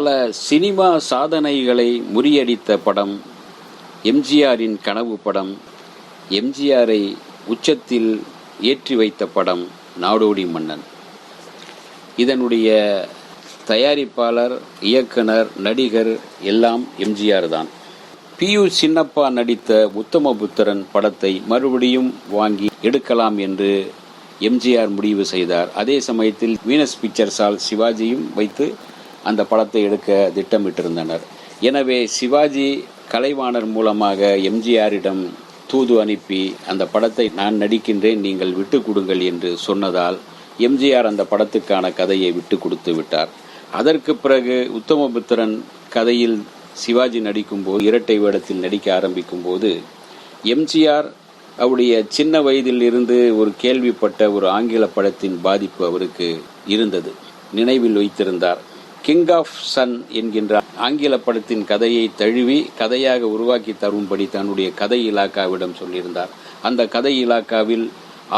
பல சினிமா சாதனைகளை முறியடித்த படம் எம்ஜிஆரின் கனவு படம் எம்ஜிஆரை உச்சத்தில் ஏற்றி வைத்த படம் நாடோடி மன்னன். இதனுடைய தயாரிப்பாளர் இயக்குனர் நடிகர் எல்லாம் எம்ஜிஆர் தான். பி யு சின்னப்பா நடித்த உத்தமபுத்திரன் படத்தை மறுபடியும் வாங்கி எடுக்கலாம் என்று எம்ஜிஆர் முடிவு செய்தார். அதே சமயத்தில் வீனஸ் பிக்சர்ஸால் சிவாஜியும் வைத்து அந்த படத்தை எடுக்க திட்டமிட்டிருந்தனர். எனவே சிவாஜி கலைவாணர் மூலமாக எம்ஜிஆரிடம் தூது அனுப்பி அந்த படத்தை நான் நடிக்கின்றேன் நீங்கள் விட்டு கொடுங்கள் என்று சொன்னதால் எம்ஜிஆர் அந்த படத்துக்கான கதையை விட்டு கொடுத்து விட்டார். அதற்கு பிறகு உத்தமபுத்திரன் கதையில் சிவாஜி நடிக்கும்போது இரட்டை வேடத்தில் நடிக்க ஆரம்பிக்கும் போது எம்ஜிஆர் அவருடைய சின்ன வயதில் இருந்து ஒரு கேள்விப்பட்ட ஒரு ஆங்கில படத்தின் பாதிப்பு அவருக்கு இருந்தது. நினைவில் வைத்திருந்தார். கிங் ஆஃப் சன் என்கின்ற ஆங்கில படத்தின் கதையை தழுவி கதையாக உருவாக்கி தரும்படி தன்னுடைய கதை இலாக்காவிடம் சொல்லியிருந்தார். அந்த கதை இலாக்காவில்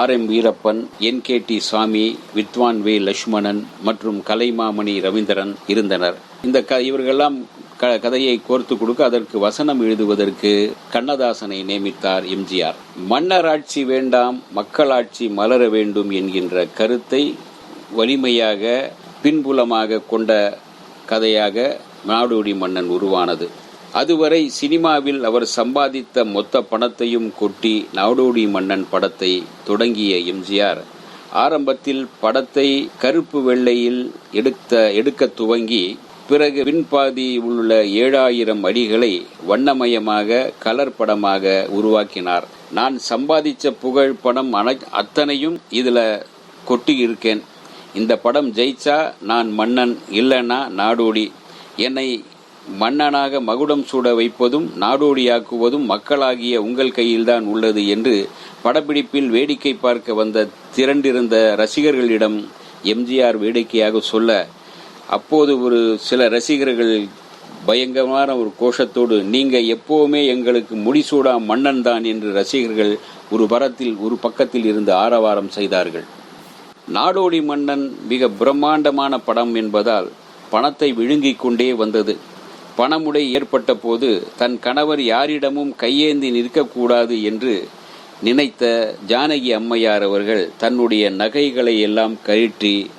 R M Veerappan N K T Samy வித்வான் வே லட்சுமணன் மற்றும் கலைமாமணி ரவீந்திரன் இருந்தனர். இந்த க இவர்களெல்லாம் க கதையை கோர்த்து கொடுக்க அதற்கு வசனம் எழுதுவதற்கு கண்ணதாசனை நியமித்தார் எம்ஜிஆர். மன்னராட்சி வேண்டாம் மக்களாட்சி மலர வேண்டும் என்கின்ற கருத்தை வலிமையாக பின்புலமாக கொண்ட கதையாக நாடோடி மன்னன் உருவானது. அதுவரை சினிமாவில் அவர் சம்பாதித்த மொத்த பணத்தையும் கொட்டி நாடோடி மன்னன் படத்தை தொடங்கிய எம்ஜிஆர் ஆரம்பத்தில் படத்தை கருப்பு வெள்ளையில் எடுத்த எடுக்க துவங்கி பிறகு பின்பாதி உள்ள ஏழாயிரம் அடிகளை வண்ணமயமாக கலர் படமாக உருவாக்கினார். நான் சம்பாதிச்ச புகழ் படம் அத்தனையும் இதில் கொட்டி இருக்கேன் இந்த படம் ஜெயிச்சா நான் மன்னன் இல்லைன்னா நாடோடி. என்னை மன்னனாக மகுடம் சூட வைப்பதும் நாடோடியாக்குவதும் மக்களாகிய உங்கள் கையில்தான் உள்ளது என்று படப்பிடிப்பில் வேடிக்கை பார்க்க வந்த திரண்டிருந்த ரசிகர்களிடம் எம்ஜிஆர் வேடிக்கையாக சொல்ல அப்போது ஒரு சில ரசிகர்கள் பயங்கரமான ஒரு கோஷத்தோடு நீங்கள் எப்போவுமே எங்களுக்கு முடிசூடா மன்னன் தான் என்று ரசிகர்கள் ஒரு பரத்தில் ஒரு பக்கத்தில் இருந்து ஆரவாரம் செய்தார்கள். நாடோடி மன்னன் மிக பிரம்மாண்டமான படம் என்பதால் பணத்தை விழுங்கிக் கொண்டே வந்தது. பணமுடை ஏற்பட்ட போது தன் கணவர் யாரிடமும் கையேந்தி நிற்கக்கூடாது என்று நினைத்த ஜானகி அம்மையார் அவர்கள் தன்னுடைய நகைகளை எல்லாம் கழற்றி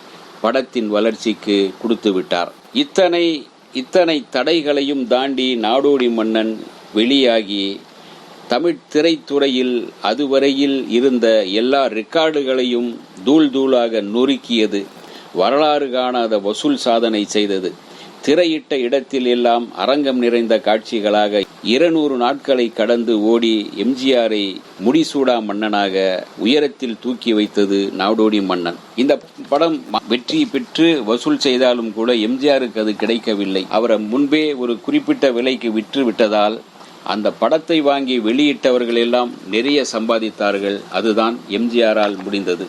படத்தின் வளர்ச்சிக்கு கொடுத்து விட்டார். இத்தனை இத்தனை தடைகளையும் தாண்டி நாடோடி மன்னன் வெளியாகி தமிழ் திரைத்துறையில் அதுவரையில் இருந்த எல்லா ரெக்கார்டுகளையும் தூள் தூளாக நொறுக்கியது. வரலாறு காணாத வசூல் சாதனை செய்தது. திரையிட்ட இடத்தில் எல்லாம் அரங்கம் நிறைந்த காட்சிகளாக இருநூறு நாட்களை கடந்து ஓடி எம்ஜிஆரை முடிசூடா மன்னனாக உயரத்தில் தூக்கி வைத்தது நாடோடி மன்னன். இந்த படம் வெற்றி பெற்று வசூல் செய்தாலும் கூட எம்ஜிஆருக்கு அது கிடைக்கவில்லை. அவரை முன்பே ஒரு குறிப்பிட்ட விலைக்கு விற்று விட்டதால் அந்த படத்தை வாங்கி வெளியிட்டவர்கள் எல்லாம் நிறைய சம்பாதித்தார்கள். அதுதான் எம்ஜிஆரால் முடிந்தது.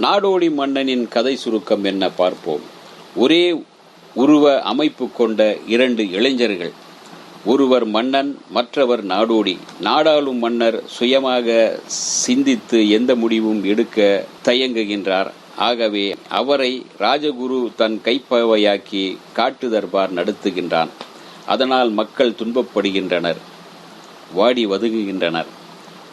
நாடோடி மன்னனின் கதை சுருக்கம் என்ன பார்ப்போம். ஒரே உருவ அமைப்பு கொண்ட இரண்டு இளைஞர்கள். ஒருவர் மன்னன் மற்றவர் நாடோடி. நாடாளும் மன்னர் சுயமாக சிந்தித்து எந்த முடிவும் எடுக்க தயங்குகின்றார். ஆகவே அவரை ராஜகுரு தன் கைப்பவையாக்கி காட்டு தர்பார் நடத்துகின்றான். அதனால் மக்கள் துன்பப்படுகின்றனர். வாடி வதுங்குகின்றனர்.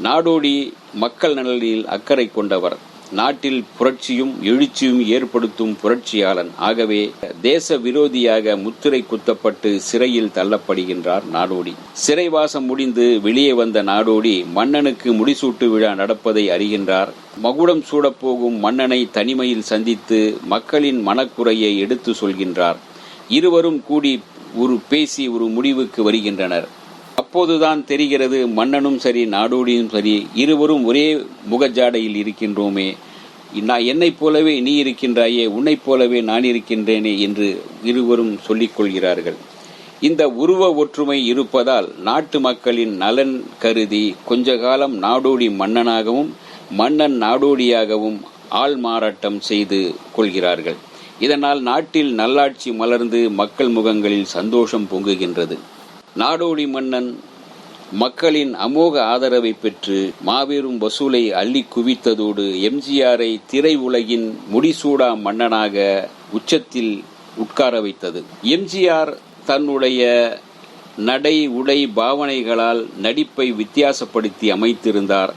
நாடோடி மக்கள் நலனில் அக்கறை கொண்டவர். நாட்டில் புரட்சியும் எழுச்சியும் ஏற்படுத்தும் புரட்சியாளன். ஆகவே தேச விரோதியாக முத்திரை குத்தப்பட்டு சிறையில் தள்ளப்படுகின்றார் நாடோடி. சிறைவாசம் முடிந்து வெளியே வந்த நாடோடி மன்னனுக்கு முடிசூட்டு விழா நடப்பதை அறிகின்றார். மகுடம் சூடப்போகும் மன்னனை தனிமையில் சந்தித்து மக்களின் மனக்குறையை எடுத்து சொல்கின்றார். இருவரும் கூடி ஒரு பேசி ஒரு முடிவுக்கு வருகின்றனர். அப்போதுதான் தெரிகிறது மன்னனும் சரி நாடோடியும் சரி இருவரும் ஒரே முகஜாடையில் இருக்கின்றோமே. நான் என்னைப் போலவே நீ இருக்கின்றாயே உன்னைப் போலவே நான் இருக்கின்றேனே என்று இருவரும் சொல்லிக்கொள்கிறார்கள் இந்த உருவ ஒற்றுமை இருப்பதால் நாட்டு மக்களின் நலன் கருதி கொஞ்ச காலம் நாடோடி மன்னனாகவும் மன்னன் நாடோடியாகவும் ஆள் மாறாட்டம் செய்து கொள்கிறார்கள். இதனால் நாட்டில் நல்லாட்சி மலர்ந்து மக்கள் முகங்களில் சந்தோஷம் பொங்குகின்றது. நாடோடி மன்னன் மக்களின் அமோக ஆதரவை பெற்று மாபெரும் வசூலை அள்ளி குவித்ததோடு எம்ஜிஆரை திரை உலகின் முடிசூடா மன்னனாக உச்சத்தில் உட்கார வைத்தது. எம்ஜிஆர் தன்னுடைய நடை உடை பாவனைகளால் நடிப்பை வித்தியாசப்படுத்தி அமைத்திருந்தார்.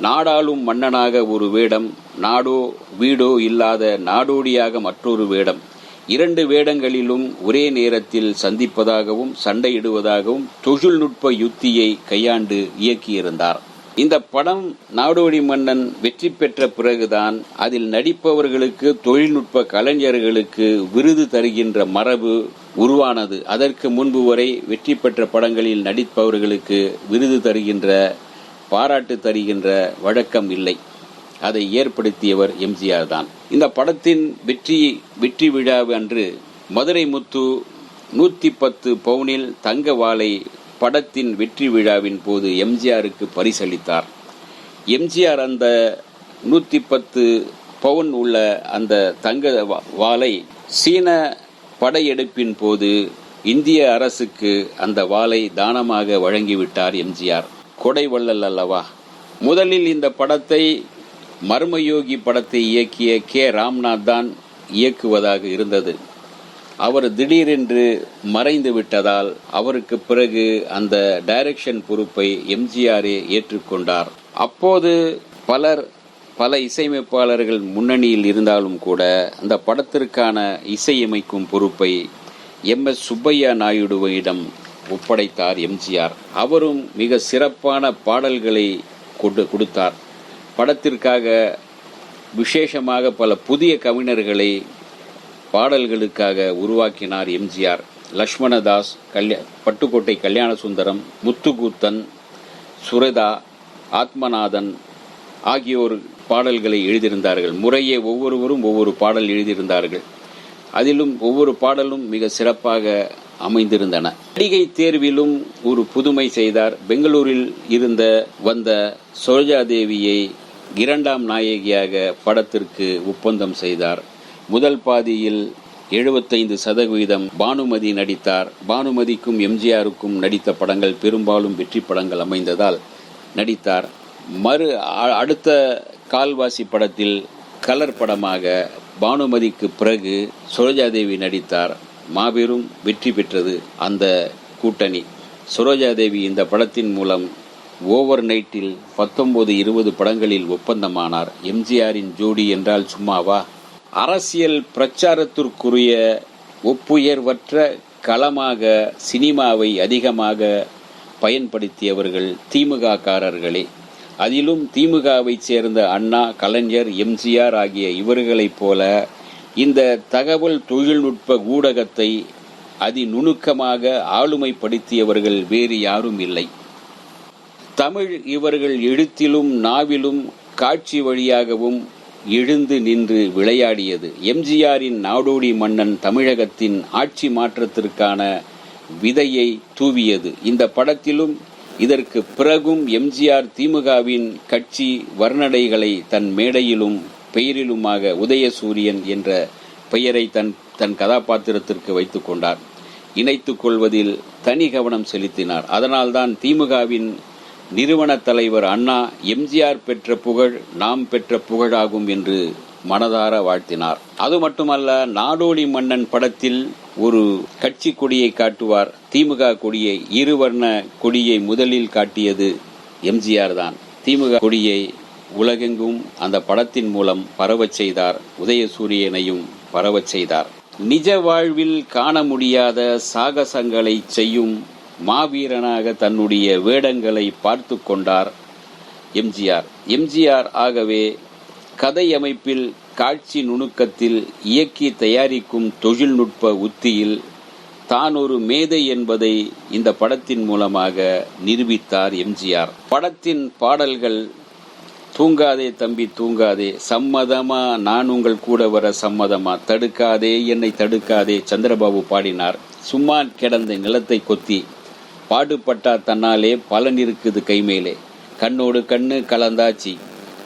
நாடாளும் மன்னனாக ஒரு வேடம் நாடோ வீடோ இல்லாத நாடோடியாக மற்றொரு வேடம். இரண்டு வேடங்களிலும் ஒரே நேரத்தில் சந்திப்பதாகவும் சண்டையிடுவதாகவும் தொழில்நுட்ப யுத்தியை கையாண்டு இயக்கியிருந்தார். இந்த படம் நாடோடி மன்னன் வெற்றி பெற்ற பிறகுதான் அதில் நடிப்பவர்களுக்கு தொழில்நுட்ப கலைஞர்களுக்கு விருது தருகின்ற மரபு உருவானது. அதற்கு முன்பு வரை வெற்றி பெற்ற படங்களில் நடிப்பவர்களுக்கு விருது தருகின்ற பாராட்டு தருகின்ற வழக்கம் இல்லை. அதை ஏற்படுத்தியவர் எம்ஜிஆர் தான். இந்த படத்தின் வெற்றி வெற்றி விழா அன்று மதுரை முத்து நூத்தி பத்து பவுனில் தங்க வாளை படத்தின் வெற்றி விழாவின் போது எம்ஜிஆருக்கு பரிசளித்தார். எம்ஜிஆர் அந்த நூற்றி பத்து பவுன் உள்ள அந்த தங்க வா- வாளை சீன படையெடுப்பின் போது இந்திய அரசுக்கு அந்த வாளை தானமாக வழங்கிவிட்டார் எம்ஜிஆர். கொடை வள்ளல் அல்லவா? முதலில் இந்த படத்தை மர்மயோகி படத்தை இயக்கிய கே. ராம்நாத் தான் இயக்குவதாக இருந்தது. அவர் திடீரென்று மறைந்து விட்டதால் அவருக்கு பிறகு அந்த டைரக்ஷன் பொறுப்பை எம்ஜிஆரே ஏற்றுக்கொண்டார். அப்போது பலர் பல இசையமைப்பாளர்கள் முன்னணியில் இருந்தாலும் கூட அந்த படத்திற்கான இசையமைக்கும் பொறுப்பை எம். எஸ். சுப்பையா நாயுடுவிடம் ஒப்படைத்தார் எம்ஜிஆர். அவரும் மிக சிறப்பான பாடல்களை கொண்டு கொடுத்தார். படத்திற்காக விசேஷமாக பல புதிய கவிஞர்களை பாடல்களுக்காக உருவாக்கினார் எம்ஜிஆர். லக்ஷ்மணதாஸ் கல்யா பட்டுக்கோட்டை கல்யாண சுந்தரம் முத்துக்கூத்தன் சுரதா ஆத்மநாதன் ஆகியோர் பாடல்களை எழுதியிருந்தார்கள். முறையே ஒவ்வொருவரும் ஒவ்வொரு பாடல் எழுதியிருந்தார்கள். அதிலும் ஒவ்வொரு பாடலும் மிக சிறப்பாக அமைந்திருந்தன. நடிகை தேர்விலும் ஒரு புதுமை செய்தார். பெங்களூரில் இருந்த வந்த சரோஜாதேவியை இரண்டாம் நாயகியாக படத்திற்கு ஒப்பந்தம் செய்தார். முதல் பாதியில் எழுபத்தைந்து சதவீதம் பானுமதி நடித்தார். பானுமதிக்கும் எம்ஜிஆருக்கும் நடித்த படங்கள் பெரும்பாலும் வெற்றி படங்கள் அமைந்ததால் நடித்தார். மறு அ- அடுத்த கால்வாசி படத்தில் கலர் படமாக பானுமதிக்கு பிறகு சரோஜாதேவி நடித்தார். மாபெரும் வெற்றி பெற்றது அந்த கூட்டணி. சரோஜாதேவி இந்த படத்தின் மூலம் ஓவர் நைட்டில் பத்தொன்பது இருபது படங்களில் ஒப்பந்தமானார். எம்ஜிஆரின் ஜோடி என்றால் சும்மாவா? அரசியல் பிரச்சாரத்திற்குரிய ஒப்புயர்வற்ற களமாக சினிமாவை அதிகமாக பயன்படுத்தியவர்கள் திமுககாரர்களே அதிலும் திமுகவைச் சேர்ந்த அண்ணா கலைஞர் எம்ஜிஆர் ஆகிய இவர்களைப் போல இந்த தகவல் தொழில்நுட்ப ஊடகத்தை அதிநுணுக்கமாக ஆளுமைப்படுத்தியவர்கள் வேறு யாரும் இல்லை. தமிழ் இவர்கள் எழுத்திலும் நாவிலும் காட்சி வழியாகவும் எழுந்து நின்று விளையாடியது. எம்ஜிஆரின் நாடோடி மன்னன் தமிழகத்தின் ஆட்சி மாற்றத்திற்கான விதையை தூவியது. இந்த படத்திலும் இதற்கு பிறகும் எம்ஜிஆர் திமுகவின் கட்சி வர்ணனைகளை தன் மேடையிலும் பெயரிலுமாக உதயசூரியன் என்ற பெயரை தன் தன் கதாபாத்திரத்திற்கு வைத்து கொண்டார். இணைத்து கொள்வதில் தனி கவனம் செலுத்தினார். அதனால்தான் திமுகவின் நிறுவன தலைவர் அண்ணா எம்ஜிஆர் பெற்ற புகழ் நாம் பெற்ற புகழாகும் என்று மனதார வாழ்த்தினார். அது மட்டுமல்ல நாடோடி மன்னன் படத்தில் ஒரு கட்சி கொடியை காட்டுவார். திமுக கொடியை இருவர்ண கொடியை முதலில் காட்டியது எம்ஜிஆர் தான். திமுக கொடியை உலகெங்கும் அந்த படத்தின் மூலம் பரவச் செய்தார் உதயசூரியனையும் பரவச் செய்தார். நிஜ வாழ்வில் காண முடியாத சாகசங்களை செய்யும் மாவீரனாக தன்னுடைய வேடங்களை பார்த்து கொண்டார் எம்ஜிஆர். எம்ஜிஆர் ஆகவே கதை அமைப்பில் காட்சி நுணுக்கத்தில் இயக்கி தயாரிக்கும் தொழில்நுட்ப உத்தியில் தான் ஒரு மேதை என்பதை இந்த படத்தின் மூலமாக நிரூபித்தார் எம்ஜிஆர். படத்தின் பாடல்கள் தூங்காதே தம்பி தூங்காதே. சம்மதமா? நான் உங்கள் கூட வர சம்மதமா? தடுக்காதே என்னை தடுக்காதே சந்திரபாபு பாடினார். சும்மா கிடந்த நிலத்தை கொத்தி பாடுபட்டா தன்னாலே பலன் இருக்குது கைமேலே. கண்ணோடு கண்ணு கலந்தாச்சி.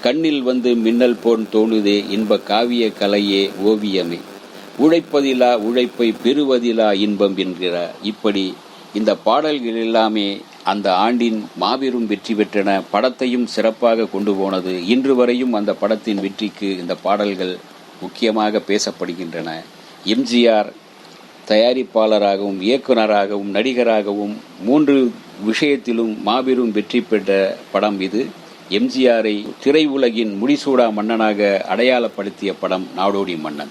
கண்ணில் வந்து மின்னல் போன் தோணுதே இன்ப காவிய கலையே ஓவியமே. உழைப்பதிலா உழைப்பை பெறுவதிலா இன்பம் என்கிற இப்படி இந்த பாடல்கள் எல்லாமே அந்த ஆண்டின் மாபெரும் வெற்றி பெற்றன படத்தையும் சிறப்பாக கொண்டு போனது. இன்று வரையும் அந்த படத்தின் வெற்றிக்கு இந்த பாடல்கள் முக்கியமாக பேசப்படுகின்றன. எம்ஜிஆர் தயாரிப்பாளராகவும் இயக்குனராகவும் நடிகராகவும் மூன்று விஷயத்திலும் மாபெரும் வெற்றி பெற்ற படம் இது. எம்ஜிஆரை திரையுலகின் முடிசூடா மன்னனாக அடையாளப்படுத்திய படம் நாடோடி மன்னன்.